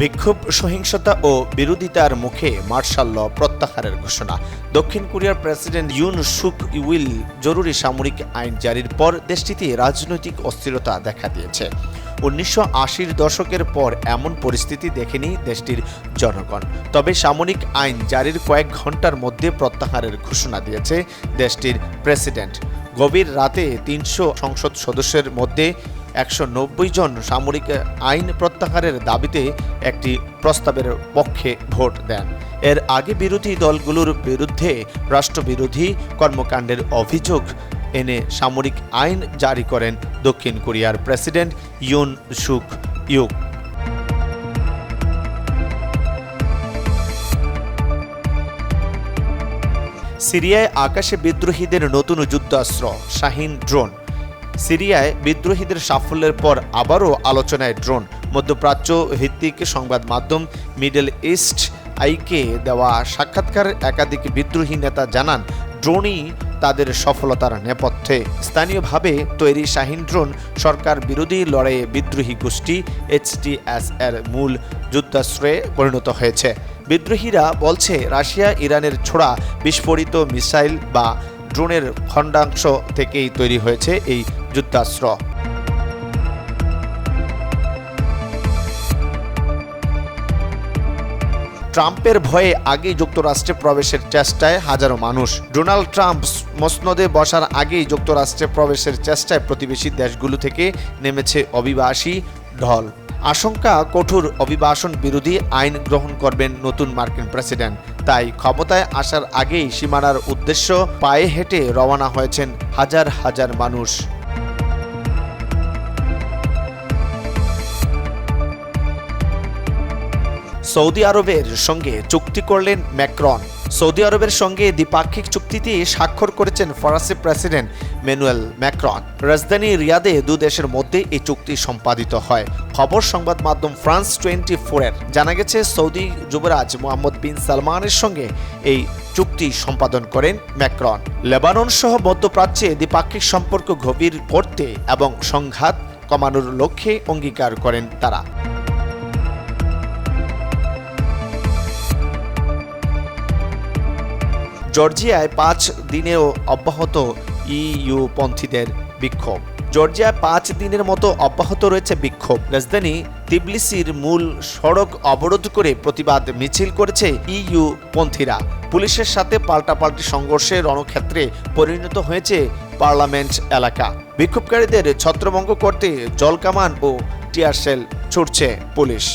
বিক্ষোভ, সহিংসতা ও বিরোধিতার মুখে মার্শাল ল প্রত্যাহারের ঘোষণা। দক্ষিণ কোরিয়ার প্রেসিডেন্ট ইউন সুক ইউইল জরুরি সামরিক আইন জারির পর দেশটিতে রাজনৈতিক অস্থিরতা দেখা দিয়েছে। উনিশশো আশির দশকের পর এমন পরিস্থিতি দেখেনি দেশটির জনগণ। তবে সামরিক আইন জারির কয়েক ঘণ্টার মধ্যে প্রত্যাহারের ঘোষণা দিয়েছে দেশটির প্রেসিডেন্ট। গভীর রাতে তিনশো সংসদ সদস্যের মধ্যে একশো নব্বই জন সামরিক আইন প্রত্যাহারের দাবিতে একটি প্রস্তাবের পক্ষে ভোট দেন। এর আগে বিরোধী দলগুলোর বিরুদ্ধে রাষ্ট্রবিরোধী কর্মকাণ্ডের অভিযোগ এনে সামরিক আইন জারি করেন দক্ষিণ কোরিয়ার প্রেসিডেন্ট ইউন সুক ইউক। সিরিয়ায় আকাশে বিদ্রোহীদের নতুন যুদ্ধাস্ত্র, শাহিন ড্রোন। সিরিয়ায় বিদ্রোহীদের সাফল্যের পর আবারও আলোচনায় ড্রোন। মধ্যপ্রাচ্য ভিত্তিক সংবাদ মাধ্যম মিডল ইস্ট আইকে দেওয়া সাক্ষাৎকার একাধিক বিদ্রোহী নেতা জানান, ড্রোনই তাদের সফলতার নেপথ্যে। স্থানীয়ভাবে তৈরি শাহিন ড্রোন সরকার বিরোধী লড়াইয়ে বিদ্রোহী গোষ্ঠী এইচটিএস এর মূল যুদ্ধাশ্রয়ে পরিণত হয়েছে। বিদ্রোহীরা বলছে, রাশিয়া ইরানের ছোড়া বিস্ফোরিত মিসাইল বা ড্রোনের খণ্ডাংশ থেকেই তৈরি হয়েছে এই যুদ্ধাস্ত্র। ট্রাম্পের ভয়ে আগেই যুক্তরাষ্ট্রে প্রবেশের চেষ্টায় হাজারো মানুষ। ডোনাল্ড ট্রাম্প মসনদে বসার আগেই যুক্তরাষ্ট্রে প্রবেশের চেষ্টায় প্রতিবেশী দেশগুলো থেকে নেমেছে অভিবাসী ঢল। আশঙ্কা কঠোর অভিবাসন বিরোধী আইন গ্রহণ করবেন নতুন মার্কিন প্রেসিডেন্ট। তাই ক্ষমতায় আসার আগেই সীমানার উদ্দেশ্য পায়ে হেঁটে রওনা হয়েছেন হাজার হাজার মানুষ। সৌদি আরবের সঙ্গে চুক্তি করলেন ম্যাক্রন। সৌদি আরবের সঙ্গে দ্বিপাক্ষিক চুক্তিতে স্বাক্ষর করেছেন ফরাসি প্রেসিডেন্ট ম্যানুয়েল ম্যাক্রন। রাজধানী রিয়াদে দু দেশের মধ্যে এই চুক্তি সম্পাদিত হয়। খবর সংবাদ মাধ্যম ফ্রান্স টোয়েন্টি ফোরের জানা গেছে, সৌদি যুবরাজ মোহাম্মদ বিন সালমানের সঙ্গে এই চুক্তি সম্পাদন করেন ম্যাক্রন। লেবানন সহ মধ্যপ্রাচ্যে দ্বিপাক্ষিক সম্পর্ক গভীর করতে এবং সংঘাত কমানোর লক্ষ্যে অঙ্গীকার করেন তারা। জর্জিয়ায় পাঁচ দিনেও অব্যাহত ইইউ পন্থীদের বিক্ষোভ। জর্জিয়ায় পাঁচ দিনের মতো অব্যাহত রয়েছে বিক্ষোভ। রাজধানী তিবলিসির মূল সড়ক অবরোধ করে প্রতিবাদ মিছিল করেছে ইইউ পন্থীরা। পুলিশের সাথে পাল্টাপাল্টি সংঘর্ষে রণক্ষেত্রে পরিণত হয়েছে পার্লামেন্ট এলাকা। বিক্ষোভকারীদের ছত্রভঙ্গ করতে জলকামান ও টিয়ারশেল ছুটছে পুলিশ।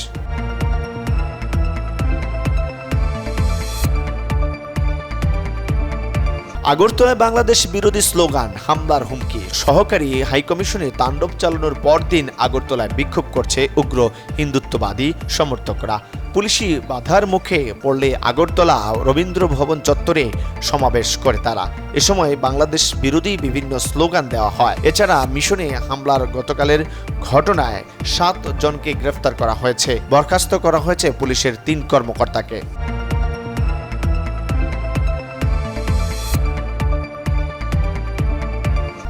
আগরতলায় বাংলাদেশ বিরোধী স্লোগান, হামলার হুমকি। সহকারী হাইকমিশনে তাণ্ডব চালানোর পরদিন আগরতলায় বিক্ষোভ করছে উগ্র হিন্দুত্ববাদী সমর্থকরা। পুলিশি বাধার মুখে পড়লে আগরতলা রবীন্দ্র ভবন চত্বরে সমাবেশ করে তারা। এ সময় বাংলাদেশ বিরোধী বিভিন্ন স্লোগান দেওয়া হয়। এছাড়া মিশনে হামলার গতকালের ঘটনায় সাত জনকে গ্রেফতার করা হয়েছে। বরখাস্ত করা হয়েছে পুলিশের তিন কর্মকর্তাকে।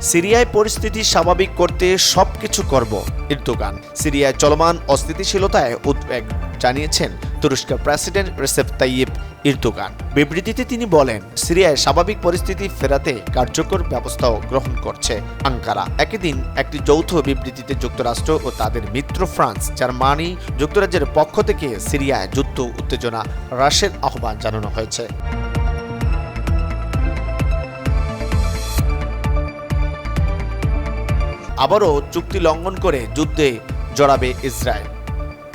সিরিয়ায় পরিস্থিতি স্বাভাবিক করতে সবকিছু করব, ইরদোগান। সিরিয়ায় চলমান অস্থিতিশীলতায় উদ্বেগ, জানিয়েছেন তুরস্কের প্রেসিডেন্ট রেসেপ তাইয়েব ইরদোগান। বিবৃতিতে তিনি বলেন, সিরিয়ায় স্বাভাবিক পরিস্থিতি ফেরাতে কার্যকর ব্যবস্থাও গ্রহণ করছে আঙ্কারা। একই দিন একটি যৌথ বিবৃতিতে যুক্তরাষ্ট্র ও তাদের মিত্র ফ্রান্স, জার্মানি যুক্তরাজ্যের পক্ষ থেকে সিরিয়ায় যুদ্ধ, উত্তেজনা হ্রাসের আহ্বান জানানো হয়েছে। আবারও চুক্তি লঙ্ঘন করে যুদ্ধে জড়াবে ইসরায়েল।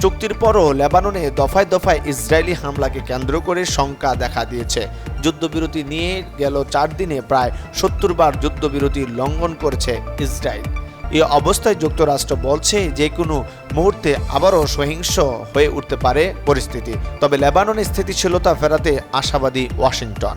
চুক্তির পরও লেবাননে দফায় দফায় ইসরায়েলি হামলাকে কেন্দ্র করে শঙ্কা দেখা দিয়েছে। যুদ্ধবিরতি নিয়ে গেল চার দিনে প্রায় সত্তর বার যুদ্ধবিরতি লঙ্ঘন করেছে ইসরায়েল। এই অবস্থায় যুক্তরাষ্ট্র বলছে যে কোনো মুহূর্তে আবারও সহিংস হয়ে উঠতে পারে পরিস্থিতি। তবে লেবাননে স্থিতিশীলতা ফেরাতে আশাবাদী ওয়াশিংটন।